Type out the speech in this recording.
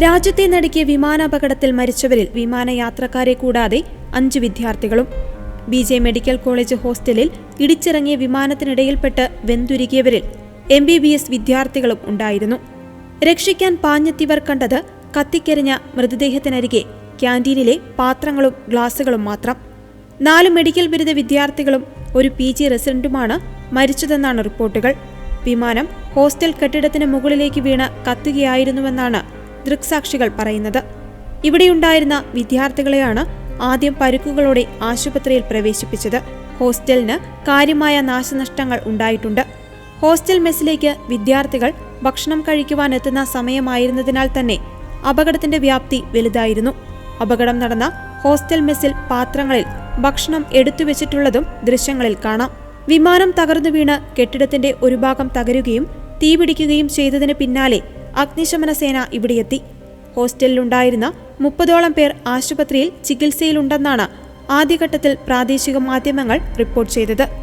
രാജ്യത്തെ നടുക്കിയ വിമാനാപകടത്തിൽ മരിച്ചവരിൽ വിമാനയാത്രക്കാരെ കൂടാതെ അഞ്ച് വിദ്യാർത്ഥികളും. ബി ജെ മെഡിക്കൽ കോളേജ് ഹോസ്റ്റലിൽ ഇടിച്ചിറങ്ങിയ വിമാനത്തിനിടയിൽപ്പെട്ട് വെന്തുരുകിയവരിൽ എം ബി ബി എസ് വിദ്യാർത്ഥികളും ഉണ്ടായിരുന്നു. രക്ഷിക്കാൻ പാഞ്ഞെത്തിയവർ കണ്ടത് കത്തിക്കരിഞ്ഞ മൃതദേഹത്തിനരികെ ക്യാന്റീനിലെ പാത്രങ്ങളും ഗ്ലാസുകളും മാത്രം. നാല് മെഡിക്കൽ ബിരുദ വിദ്യാർത്ഥികളും ഒരു പി ജി റെസിഡന്റുമാണ് മരിച്ചതെന്നാണ് റിപ്പോർട്ടുകൾ. വിമാനം ഹോസ്റ്റൽ കെട്ടിടത്തിന് മുകളിലേക്ക് വീണ് കത്തുകയായിരുന്നുവെന്നാണ് ദൃക്സാക്ഷികൾ പറയുന്നത്. ഇവിടെയുണ്ടായിരുന്ന വിദ്യാർത്ഥികളെയാണ് ആദ്യം പരുക്കുകളോടെ ആശുപത്രിയിൽ പ്രവേശിപ്പിച്ചത്. ഹോസ്റ്റലിന് കാര്യമായ നാശനഷ്ടങ്ങൾ ഉണ്ടായിട്ടുണ്ട്. ഹോസ്റ്റൽ മെസ്സിലേക്ക് വിദ്യാർത്ഥികൾ ഭക്ഷണം കഴിക്കുവാൻ എത്തുന്ന സമയമായിരുന്നതിനാൽ തന്നെ അപകടത്തിന്റെ വ്യാപ്തി വലുതായിരുന്നു. അപകടം നടന്ന ഹോസ്റ്റൽ മെസ്സിൽ പാത്രങ്ങളിൽ ഭക്ഷണം എടുത്തുവെച്ചിട്ടുള്ളതും ദൃശ്യങ്ങളിൽ കാണാം. വിമാനം തകർന്നു വീണ് കെട്ടിടത്തിന്റെ ഒരു ഭാഗം തകരുകയും തീപിടിക്കുകയും ചെയ്തതിന് പിന്നാലെ അഗ്നിശമന സേന ഇവിടെയെത്തി ഹോസ്റ്റലിലുണ്ടായിരുന്ന മുപ്പതോളം പേർ ആശുപത്രിയിൽ ചികിത്സയിലുണ്ടെന്നാണ് ആദ്യഘട്ടത്തിൽ പ്രാദേശിക മാധ്യമങ്ങൾ റിപ്പോർട്ട് ചെയ്തത്.